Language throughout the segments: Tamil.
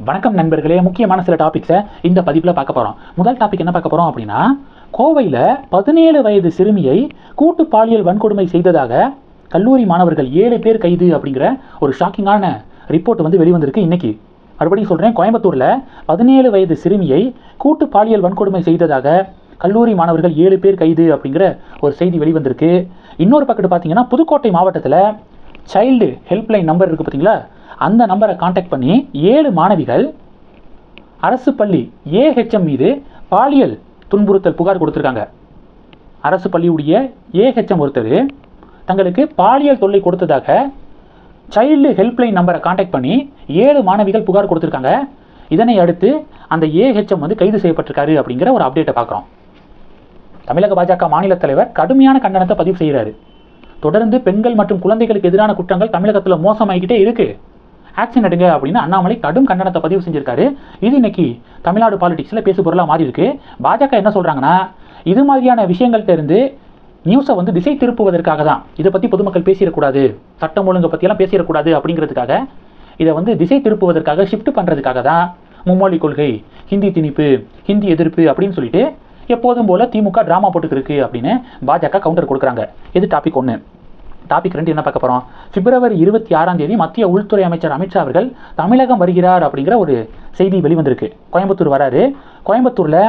வணக்கம் நண்பர்களே முக்கியமான சில டாபிக்ஸை இந்த பதிப்பில் பார்க்க போகிறோம் முதல் டாபிக் என்ன பார்க்க போகிறோம் அப்படின்னா கோவையில் பதினேழு வயது சிறுமியை கூட்டு பாலியல் வன்கொடுமை செய்ததாக கல்லூரி மாணவர்கள் ஏழு பேர் கைது அப்படிங்கிற ஒரு ஷாக்கிங்கான ரிப்போர்ட் வந்து வெளிவந்திருக்கு இன்னைக்கு. மறுபடியும் சொல்கிறேன் கோயம்புத்தூரில் பதினேழு வயது சிறுமியை கூட்டு பாலியல் வன்கொடுமை செய்ததாக கல்லூரி மாணவர்கள் ஏழு பேர் கைது அப்படிங்கிற ஒரு செய்தி வெளிவந்திருக்கு. இன்னொரு பக்கத்து பார்த்தீங்கன்னா புதுக்கோட்டை மாவட்டத்தில் சைல்டு ஹெல்ப்லைன் நம்பர் இருக்குது பார்த்தீங்களா? அந்த நம்பரை காண்டாக்ட் பண்ணி ஏழு மாணவிகள் அரசு பள்ளி ஏஹெச்எம் மீது பாலியல் துன்புறுத்தல் புகார் கொடுத்துருக்காங்க. அரசு பள்ளியுடைய ஏஹெச்எம் ஒருத்தர் தங்களுக்கு பாலியல் தொல்லை கொடுத்ததாக சைல்டு ஹெல்ப்லைன் நம்பரை காண்டாக்ட் பண்ணி ஏழு மாணவிகள் புகார் கொடுத்துருக்காங்க. இதனை அடுத்து அந்த ஏஹெச்எம் வந்து கைது செய்யப்பட்டிருக்காரு அப்படிங்கிற ஒரு அப்டேட்டை பார்க்குறோம். தமிழக பாஜக மாநில தலைவர் கடுமையான கண்டனத்தை பதிவு செய்கிறாரு. தொடர்ந்து பெண்கள் மற்றும் குழந்தைகளுக்கு எதிரான குற்றங்கள் தமிழகத்தில் மோசமாகிக்கிட்டே இருக்கு. ஆக்ஷன் எடுங்க அப்படின்னு அண்ணாமலை கடும் கண்டனத்தை பதிவு செஞ்சிருக்காரு. இது இன்னைக்கு தமிழ்நாடு பாலிடிக்ஸில் பேசு பொருளாக மாறி இருக்கு. பாஜக என்ன சொல்கிறாங்கன்னா இது மாதிரியான விஷயங்கள்கிட்டருந்து நியூஸை வந்து திசை திருப்புவதற்காக தான். இதை பற்றி பொதுமக்கள் பேசிடக்கூடாது. சட்டம் ஒழுங்கை பற்றியெல்லாம் பேசிடக்கூடாது அப்படிங்கிறதுக்காக இதை வந்து திசை திருப்புவதற்காக ஷிஃப்ட் பண்ணுறதுக்காக தான் மும்மொழி கொள்கை ஹிந்தி திணிப்பு ஹிந்தி எதிர்ப்பு அப்படின்னு சொல்லிட்டு எப்போதும் போல திமுக ட்ராமா போட்டுக்கிருக்கு அப்படின்னு பாஜக கவுண்டர் கொடுக்குறாங்க. இது டாபிக் ஒன்று டாபிக் ரெண்டு என்ன பார்க்க போகிறோம் பிப்ரவரி இருபத்தி ஆறாம் தேதி மத்திய உள்துறை அமைச்சர் அமித்ஷா அவர்கள் தமிழகம் வருகிறார் அப்படிங்கிற ஒரு செய்தி வெளிவந்திருக்கு. கோயம்புத்தூர் வராரு. கோயம்புத்தூரில்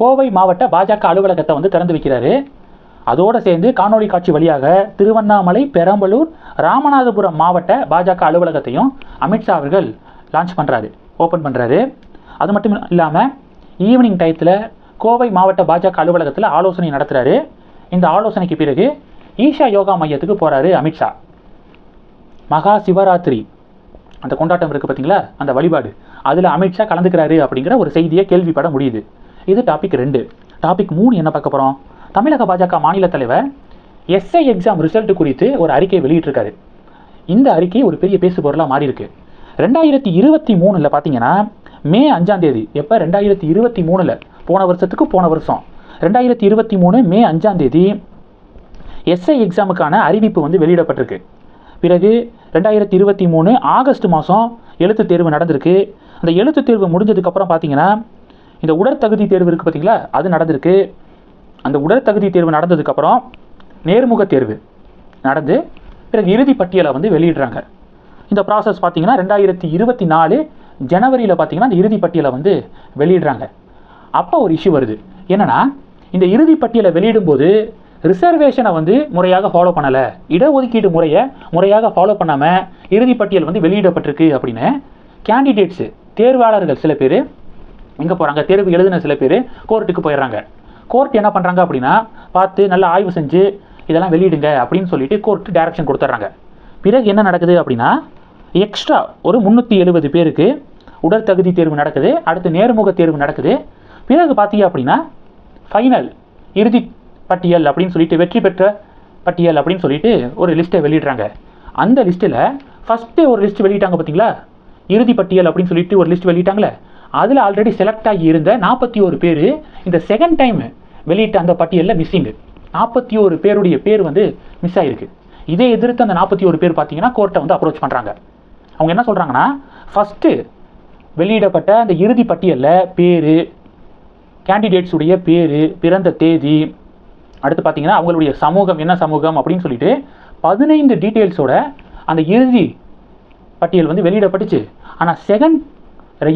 கோவை மாவட்ட பாஜக அலுவலகத்தை வந்து திறந்து வைக்கிறாரு. அதோடு சேர்ந்து காணொளி காட்சி வழியாக திருவண்ணாமலை பெரம்பலூர் ராமநாதபுரம் மாவட்ட பாஜக அலுவலகத்தையும் அமித்ஷா அவர்கள் லான்ச் பண்ணுறாரு ஓப்பன் பண்ணுறாரு அது மட்டும் இல்லாமல் ஈவினிங் டயத்தில் கோவை மாவட்ட பாஜக அலுவலகத்தில் ஆலோசனை நடத்துகிறாரு இந்த ஆலோசனைக்கு பிறகு ஈஷா யோகா மையத்துக்கு போகிறாரு அமித்ஷா மகா சிவராத்திரி. அந்த கொண்டாட்டம் இருக்குது பார்த்தீங்களா அந்த வழிபாடு. அதில் அமித்ஷா கலந்துக்கிறாரு அப்படிங்கிற ஒரு செய்தியை கேள்விப்பட முடியுது. இது டாபிக் ரெண்டு. டாபிக் மூணு என்ன பார்க்க போகிறோம் தமிழக பாஜக மாநில தலைவர் எஸ்ஐ எக்ஸாம் ரிசல்ட் குறித்து ஒரு அறிக்கை வெளியிட்டிருக்காரு. இந்த அறிக்கை ஒரு பெரிய பேசு பொருளாக மாறியிருக்கு ரெண்டாயிரத்தி இருபத்தி மூணில் பார்த்தீங்கன்னா மே அஞ்சாம் தேதி எப்போ? ரெண்டாயிரத்தி இருபத்தி மூணில். போன வருஷத்துக்கு போன வருஷம். ரெண்டாயிரத்தி இருபத்தி மூணு மே அஞ்சாம் தேதி எஸ்ஐ எக்ஸாமுக்கான அறிவிப்பு வந்து வெளியிடப்பட்டிருக்கு. பிறகு ரெண்டாயிரத்தி இருபத்தி மூணு ஆகஸ்ட் மாதம் எழுத்துத் தேர்வு நடந்திருக்கு. அந்த எழுத்துத் தேர்வு முடிஞ்சதுக்கப்புறம் பார்த்தீங்கன்னா இந்த உடற்தகுதி தேர்வு இருக்குது பார்த்தீங்களா அது நடந்திருக்கு. அந்த உடற்தகுதி தேர்வு நடந்ததுக்கப்புறம் நேர்முக தேர்வு நடந்து பிறகு இறுதி பட்டியலை வந்து வெளியிடுறாங்க. இந்த ப்ராசஸ் பார்த்தீங்கன்னா ரெண்டாயிரத்தி இருபத்தி நாலு ஜனவரியில் பார்த்தீங்கன்னா அந்த இறுதி பட்டியலை வந்து வெளியிடுறாங்க. அப்போ ஒரு இஷ்யூ வருது. என்னென்னா இந்த இறுதி பட்டியலை வெளியிடும்போது ரிசர்வேஷனை வந்து முறையாக ஃபாலோ பண்ணலை. இடஒதுக்கீடு முறையை முறையாக ஃபாலோ பண்ணாமல் இறுதி பட்டியல் வந்து வெளியிடப்பட்டிருக்கு அப்படின்னு கேண்டிடேட்ஸு தேர்வாளர்கள் சில பேர் எங்கே போகிறாங்க தேர்வு எழுதின சில பேர் கோர்ட்டுக்கு போயிடுறாங்க. கோர்ட் என்ன பண்ணுறாங்க அப்படின்னா பார்த்து நல்லா ஆய்வு செஞ்சு இதெல்லாம் வெளியிடுங்க அப்படின்னு சொல்லிட்டு கோர்ட் டைரக்ஷன் கொடுத்துட்றாங்க. பிறகு என்ன நடக்குது அப்படின்னா எக்ஸ்ட்ரா ஒரு முந்நூற்றி எழுபது பேருக்கு உடற்தகுதி தேர்வு நடக்குது அடுத்து நேர்முக தேர்வு நடக்குது பிறகு பார்த்தீங்க அப்படின்னா ஃபைனல் இறுதி பட்டியல் அப்படின்னு சொல்லிட்டு வெற்றி பெற்ற பட்டியல் அப்படின்னு சொல்லிட்டு ஒரு லிஸ்ட்டை வெளியிடுறாங்க. அந்த லிஸ்ட்டில் ஃபஸ்ட்டு ஒரு லிஸ்ட் வெளியிட்டாங்க பார்த்தீங்களா? இறுதி பட்டியல் அப்படின்னு சொல்லிட்டு ஒரு லிஸ்ட் வெளியிட்டாங்களே. அதில் ஆல்ரெடி செலக்ட் ஆகி இருந்த நாற்பத்தி ஒரு பேர் இந்த செகண்ட் டைம் வெளியிட்ட அந்த பட்டியலில் மிஸ்ஸிங்கு நாற்பத்தி ஒரு பேருடைய பேர் வந்து மிஸ் ஆகிருக்கு இதை எதிர்த்து அந்த நாற்பத்தி ஒரு பேர் பார்த்தீங்கன்னா கோர்ட்டை வந்து அப்ரோச் பண்ணுறாங்க அவங்க என்ன சொல்கிறாங்கன்னா ஃபஸ்ட்டு வெளியிடப்பட்ட அந்த இறுதி பட்டியலில் பேர் கேண்டிடேட்ஸுடைய பேர் பிறந்த தேதி அடுத்து பார்த்தீங்கன்னா அவங்களுடைய சமூகம் என்ன சமூகம் அப்படின்னு சொல்லிட்டு பதினைந்து டீட்டெயில்ஸோட அந்த இறுதி பட்டியல் வந்து வெளியிடப்பட்டுச்சு. ஆனால் செகண்ட்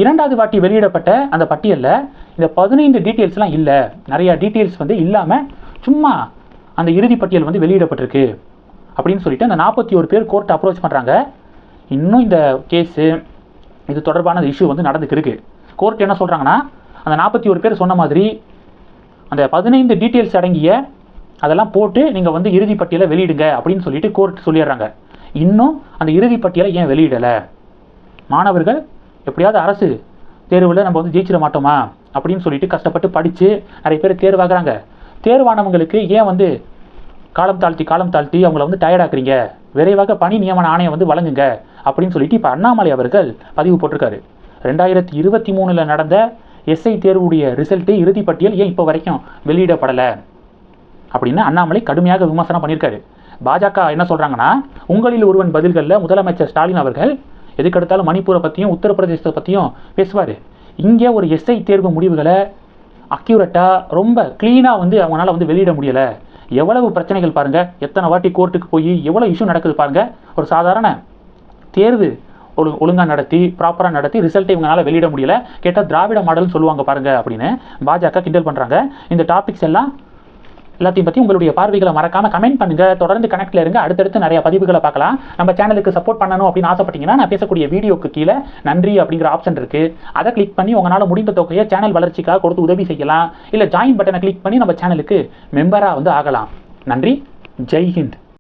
இரண்டாவது வாட்டி வெளியிடப்பட்ட அந்த பட்டியலில் இந்த பதினைந்து டீட்டெயில்ஸ்லாம் இல்லை. நிறையா டீட்டெயில்ஸ் வந்து இல்லாமல் சும்மா அந்த இறுதி பட்டியல் வந்து வெளியிடப்பட்டிருக்கு அப்படின்னு சொல்லிட்டு அந்த நாற்பத்தி ஒரு பேர் கோர்ட் அப்ரோச் பண்ணுறாங்க இன்னும் இந்த கேஸு இது தொடர்பான இஷ்யூ வந்து நடந்துக்கு இருக்குது கோர்ட் என்ன சொல்கிறாங்கன்னா அந்த நாற்பத்தி ஒரு பேர் சொன்ன மாதிரி அந்த பதினைந்து டீட்டெயில்ஸ் அடங்கிய அதெல்லாம் போட்டு நீங்கள் வந்து இறுதி பட்டியலை வெளியிடுங்க அப்படின்னு சொல்லிட்டு கோர்ட் சொல்லிடுறாங்க. இன்னும் அந்த இறுதி பட்டியலை ஏன் வெளியிடலை? மாணவர்கள் எப்படியாவது அரசு தேர்வில் நம்ம வந்து ஜெயிச்சிட மாட்டோமா? அப்படின்னு சொல்லிட்டு கஷ்டப்பட்டு படித்து நிறைய பேர் தேர்வாகிறாங்க. தேர்வானவங்களுக்கு ஏன் வந்து காலம் தாழ்த்தி காலம் தாழ்த்தி அவங்கள வந்து டயர்டாக்குறீங்க விரைவாக பணி நியமன ஆணையம் வந்து வழங்குங்க அப்படின்னு சொல்லிட்டு இப்போ அண்ணாமலை அவர்கள் பதிவு போட்டிருக்காரு. ரெண்டாயிரத்தி இருபத்தி மூணில் நடந்த எஸ்ஐ தேர்வுடைய ரிசல்ட்டு இறுதி பட்டியல் ஏன் இப்போ வரைக்கும் வெளியிடப்படலை? அப்படின்னு அண்ணாமலை கடுமையாக விமர்சனம் பண்ணியிருக்காரு. பாஜக என்ன சொல்கிறாங்கன்னா உங்களில் ஒருவன் பதில்களில் முதலமைச்சர் ஸ்டாலின் அவர்கள் எதுக்கெடுத்தாலும் மணிப்பூரை பற்றியும் உத்தரப்பிரதேசத்தை பற்றியும் பேசுவார். இங்கே ஒரு எஸ்ஐ தேர்வு முடிவுகளை அக்யூரேட்டாக ரொம்ப க்ளீனாக வந்து அவங்களால வந்து வெளியிட முடியலை. எவ்வளவு பிரச்சனைகள் பாருங்கள் எத்தனை வாட்டி கோர்ட்டுக்கு போய் எவ்வளோ இஷ்யூ நடக்குது பாருங்கள் ஒரு சாதாரண தேர்வு ஒழு ஒழுங்காக நடத்தி ப்ராப்பராக நடத்தி ரிசல்ட்டை இவங்களால வெளியிட முடியல. கேட்டால் திராவிட மாடல்னு சொல்லுவாங்க பாருங்க அப்படின்னு பாஜக கிண்டல் பண்ணுறாங்க இந்த டாபிக்ஸ் எல்லாம் எல்லாத்தையும் பற்றி உங்களுடைய பார்வைகளை மறக்காம கமெண்ட் பண்ணுங்கள் தொடர்ந்து கனெக்டில் இருங்க. அடுத்தடுத்து நிறைய பதிவுகளை பார்க்கலாம். நம்ம சேனலுக்கு சப்போர்ட் பண்ணணும் அப்படின்னு ஆசைப்பட்டீங்கன்னா நான் பேசக்கூடிய வீடியோக்கு கீழே நன்றி அப்படிங்கிற ஆப்ஷன் இருக்கு. அதை கிளிக் பண்ணி உங்களால் முடிந்த தொகையை சேனல் வளர்ச்சிக்காக கொடுத்து உதவி செய்யலாம். இல்லை ஜாயின் பட்டனை கிளிக் பண்ணி நம்ம சேனலுக்கு மெம்பராக வந்து ஆகலாம். நன்றி. ஜெய் ஹிந்த்.